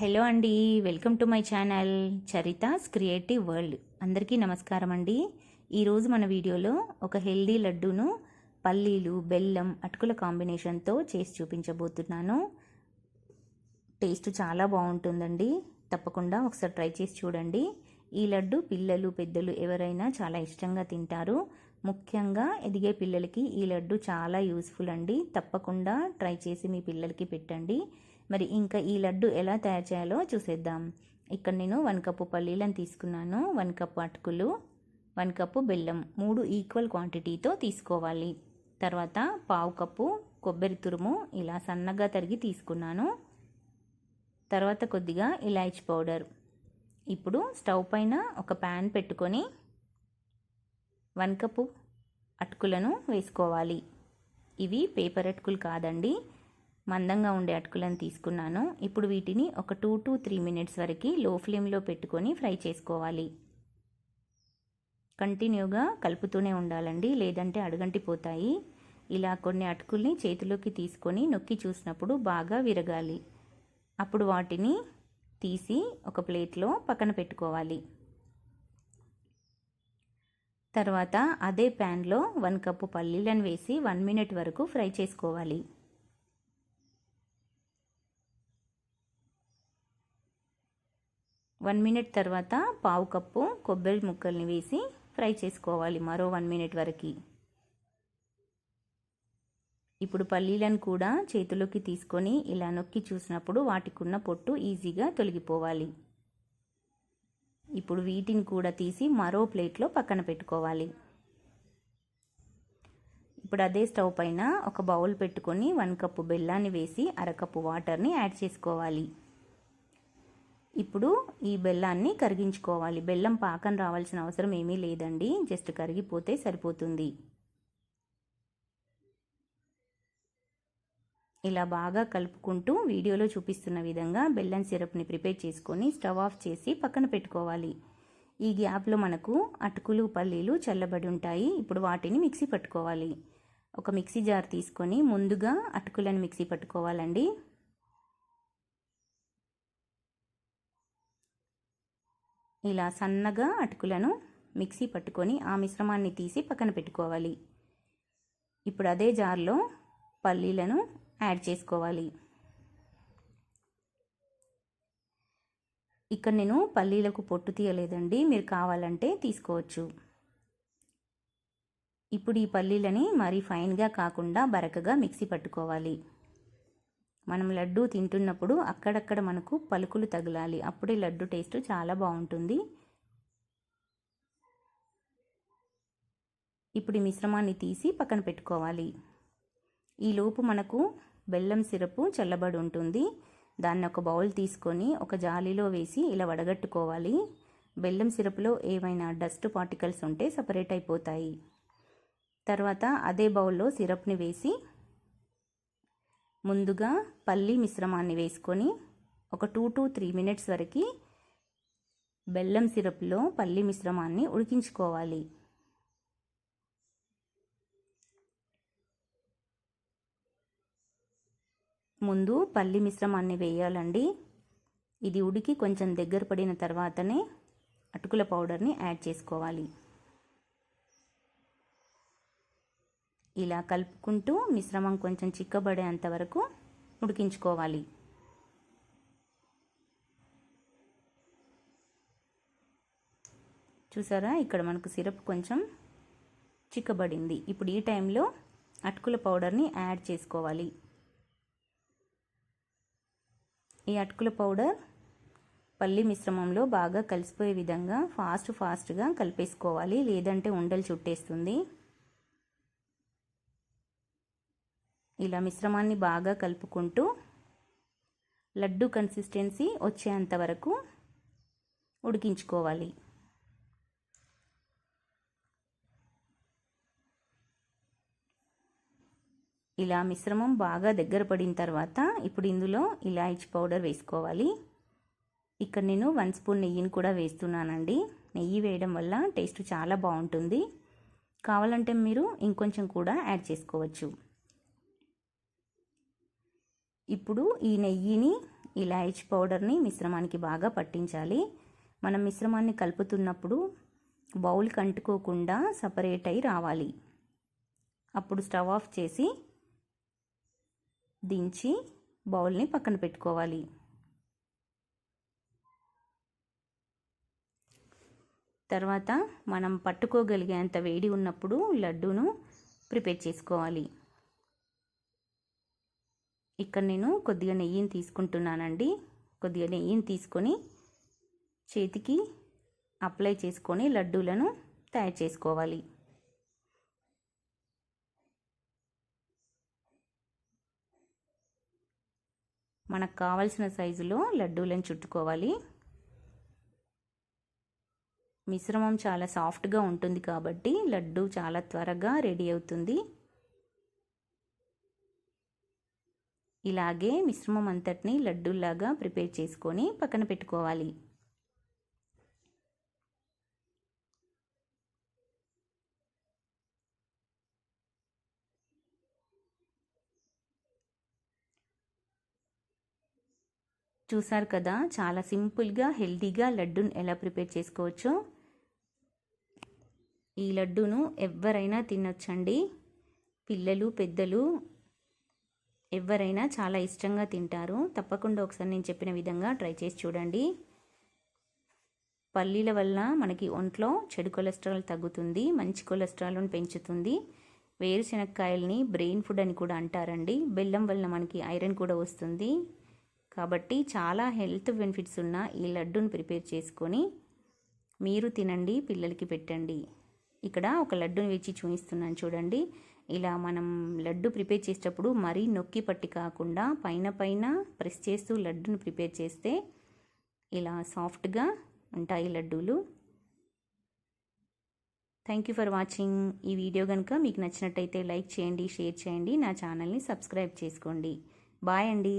Hello అండి welcome to my channel Charitha's creative world. అందరికీ నమస్కారం అండి. ఈరోజు మన వీడియోలో ఒక హెల్దీ లడ్డూను పల్లీలు బెల్లం అటుకుల కాంబినేషన్తో చేసి చూపించబోతున్నాను. టేస్ట్ చాలా బాగుంటుందండి. తప్పకుండా ఒకసారి ట్రై చేసి చూడండి. ఈ లడ్డు పిల్లలు పెద్దలు ఎవరైనా చాలా ఇష్టంగా తింటారు. ముఖ్యంగా ఎదిగే పిల్లలకి ఈ లడ్డు చాలా యూస్ఫుల్ అండి. తప్పకుండా ట్రై చేసి మీ పిల్లలకి పెట్టండి. మరి ఇంకా ఈ లడ్డు ఎలా తయారు చేయాలో చూసేద్దాం. ఇక్కడ నేను వన్ కప్పు పల్లీలను తీసుకున్నాను. వన్ కప్పు అటుకులు వన్ కప్పు బెల్లం మూడు ఈక్వల్ క్వాంటిటీతో తీసుకోవాలి. తర్వాత పావు కప్పు కొబ్బరి తురుము ఇలా సన్నగా తరిగి తీసుకున్నాను. తర్వాత కొద్దిగా ఇలాచి పౌడర్. ఇప్పుడు స్టవ్ పైన ఒక ప్యాన్ పెట్టుకొని వన్ కప్పు అటుకులను వేసుకోవాలి. ఇవి పేపర్ అటుకులు కాదండి. మందంగా ఉండే అటుకులను తీసుకున్నాను. ఇప్పుడు వీటిని ఒక టూ టు త్రీ మినిట్స్ వరకు లో ఫ్లేమ్లో పెట్టుకొని ఫ్రై చేసుకోవాలి. కంటిన్యూగా కలుపుతూనే ఉండాలండి. లేదంటే అడుగంటిపోతాయి. ఇలా కొన్ని అటుకుల్ని చేతిలోకి తీసుకొని నొక్కి చూసినప్పుడు బాగా విరగాలి. అప్పుడు వాటిని తీసి ఒక ప్లేట్లో పక్కన పెట్టుకోవాలి. తర్వాత అదే ప్యాన్లో వన్ కప్పు పల్లీలను వేసి వన్ మినిట్ వరకు ఫ్రై చేసుకోవాలి. వన్ మినిట్ తర్వాత పావు కప్పు కొబ్బరి ముక్కల్ని వేసి ఫ్రై చేసుకోవాలి మరో వన్ మినిట్ వరకు. ఇప్పుడు పల్లీలను కూడా చేతిలోకి తీసుకొని ఇలా నొక్కి చూసినప్పుడు వాటికున్న పొట్టు ఈజీగా తొలగిపోవాలి. ఇప్పుడు వీటిని కూడా తీసి మరో ప్లేట్లో పక్కన పెట్టుకోవాలి. ఇప్పుడు అదే స్టవ్ పైన ఒక బౌల్ పెట్టుకొని వన్ కప్పు బెల్లాన్ని వేసి అరకప్పు వాటర్ని యాడ్ చేసుకోవాలి. ఇప్పుడు ఈ బెల్లాన్ని కరిగించుకోవాలి. బెల్లం పాకం రావాల్సిన అవసరం ఏమీ లేదండి. జస్ట్ కరిగిపోతే సరిపోతుంది. ఇలా బాగా కలుపుకుంటూ వీడియోలో చూపిస్తున్న విధంగా బెల్లం సిరప్ని ప్రిపేర్ చేసుకొని స్టవ్ ఆఫ్ చేసి పక్కన పెట్టుకోవాలి. ఈ గ్యాప్లో మనకు అటుకులు పల్లీలు చల్లబడి ఉంటాయి. ఇప్పుడు వాటిని మిక్సీ పట్టుకోవాలి. ఒక మిక్సీ జార్ తీసుకొని ముందుగా అటుకులను మిక్సీ పట్టుకోవాలండి. ఇలా సన్నగా అటుకులను మిక్సీ పట్టుకొని ఆ మిశ్రమాన్ని తీసి పక్కన పెట్టుకోవాలి. ఇప్పుడు అదే జార్లో పల్లీలను యాడ్ చేసుకోవాలి. ఇక్కడ నేను పల్లీలకు పొట్టు తీయలేదండి. మీరు కావాలంటే తీసుకోవచ్చు. ఇప్పుడు ఈ పల్లీలని మరీ ఫైన్గా కాకుండా బరకగా మిక్సీ పట్టుకోవాలి. మనం లడ్డు తింటున్నప్పుడు అక్కడక్కడ మనకు పలుకులు తగలాలి. అప్పుడే లడ్డు టేస్ట్ చాలా బాగుంటుంది. ఇప్పుడు ఈ మిశ్రమాన్ని తీసి పక్కన పెట్టుకోవాలి. ఈలోపు మనకు బెల్లం సిరపు చల్లబడి ఉంటుంది. దాన్ని ఒక బౌల్ తీసుకొని ఒక జాలీలో వేసి ఇలా వడగట్టుకోవాలి. బెల్లం సిరప్లో ఏమైనా డస్ట్ పార్టికల్స్ ఉంటే సపరేట్ అయిపోతాయి. తర్వాత అదే బౌల్లో సిరప్ని వేసి ముందుగా పల్లి మిశ్రమాన్ని వేసుకొని ఒక టూ టు త్రీ మినిట్స్ వరకు బెల్లం సిరప్లో పల్లి మిశ్రమాన్ని ఉడికించుకోవాలి. ముందు పల్లి మిశ్రమాన్ని వేయాలండి. ఇది ఉడికి కొంచెం దగ్గర పడిన తర్వాతనే అటుకుల పౌడర్ని యాడ్ చేసుకోవాలి. ఇలా కలుపుకుంటూ మిశ్రమం కొంచెం చిక్కబడేంత వరకు ఉడికించుకోవాలి. చూసారా? ఇక్కడ మనకు సిరప్ కొంచెం చిక్కబడింది. ఇప్పుడు ఈ టైంలో అటుకుల పౌడర్ని యాడ్ చేసుకోవాలి. ఈ అటుకుల పౌడర్ పల్లి మిశ్రమంలో బాగా కలిసిపోయే విధంగా ఫాస్ట్ ఫాస్ట్గా కలిపేసుకోవాలి. లేదంటే ఉండలు చుట్టేస్తుంది. ఇలా మిశ్రమాన్ని బాగా కలుపుకుంటూ లడ్డు కన్సిస్టెన్సీ వచ్చేంత వరకు ఉడికించుకోవాలి. ఇలా మిశ్రమం బాగా దగ్గర పడిన తర్వాత ఇప్పుడు ఇందులో ఇలాయచి పౌడర్ వేసుకోవాలి. ఇక్కడ నేను వన్ స్పూన్ నెయ్యిని కూడా వేస్తున్నానండి. నెయ్యి వేయడం వల్ల టేస్ట్ చాలా బాగుంటుంది. కావాలంటే మీరు ఇంకొంచెం కూడా యాడ్ చేసుకోవచ్చు. ఇప్పుడు ఈ నెయ్యిని ఇలాయచీ పౌడర్ని మిశ్రమానికి బాగా పట్టించాలి. మనం మిశ్రమాన్ని కలుపుతున్నప్పుడు బౌల్కి అంటుకోకుండా సపరేట్ అయి రావాలి. అప్పుడు స్టవ్ ఆఫ్ చేసి దించి బౌల్ని పక్కన పెట్టుకోవాలి. తర్వాత మనం పట్టుకోగలిగేంత వేడి ఉన్నప్పుడు లడ్డూను ప్రిపేర్ చేసుకోవాలి. ఇక్కడ నేను కొద్దిగా నెయ్యిని తీసుకుంటున్నానండి. కొద్దిగా నెయ్యిని తీసుకొని చేతికి అప్లై చేసుకొని లడ్డూలను తయారు చేసుకోవాలి. మనకు కావలసిన సైజులో లడ్డూలను చుట్టుకోవాలి. మిశ్రమం చాలా సాఫ్ట్గా ఉంటుంది కాబట్టి లడ్డు చాలా త్వరగా రెడీ అవుతుంది. ఇలాగే మిశ్రమం అంతటిని లడ్డూలాగా ప్రిపేర్ చేసుకొని పక్కన పెట్టుకోవాలి. చూసారు కదా చాలా సింపుల్గా హెల్తీగా లడ్డూను ఎలా ప్రిపేర్ చేసుకోవచ్చో. ఈ లడ్డూను ఎవరైనా తినొచ్చండి. పిల్లలు పెద్దలు ఎవరైనా చాలా ఇష్టంగా తింటారు. తప్పకుండా ఒకసారి నేను చెప్పిన విధంగా ట్రై చేసి చూడండి. పల్లీల వల్ల మనకి ఒంట్లో చెడు కొలెస్ట్రాల్ తగ్గుతుంది మంచి కొలెస్ట్రాల్ను పెంచుతుంది. వేరుశనక్కాయల్ని బ్రెయిన్ ఫుడ్ అని కూడా అంటారండి. బెల్లం వల్ల మనకి ఐరన్ కూడా వస్తుంది. కాబట్టి చాలా హెల్త్ బెనిఫిట్స్ ఉన్న ఈ లడ్డూని ప్రిపేర్ చేసుకొని మీరు తినండి పిల్లలకి పెట్టండి. ఇక్కడ ఒక లడ్డూని వేచి చూపిస్తున్నాను చూడండి. ఇలా మనం లడ్డు ప్రిపేర్ చేసేటప్పుడు మరీ నొక్కి పట్టి కాకుండా పైన పైన ప్రెస్ చేస్తూ లడ్డును ప్రిపేర్ చేస్తే ఇలా సాఫ్ట్గా ఉంటాయి లడ్డూలు. థ్యాంక్ యూ ఫర్ వాచింగ్ ఈ వీడియో కనుక మీకు నచ్చినట్టయితే లైక్ చేయండి షేర్ చేయండి నా ఛానల్ని సబ్స్క్రైబ్ చేసుకోండి. బాయ్ అండి.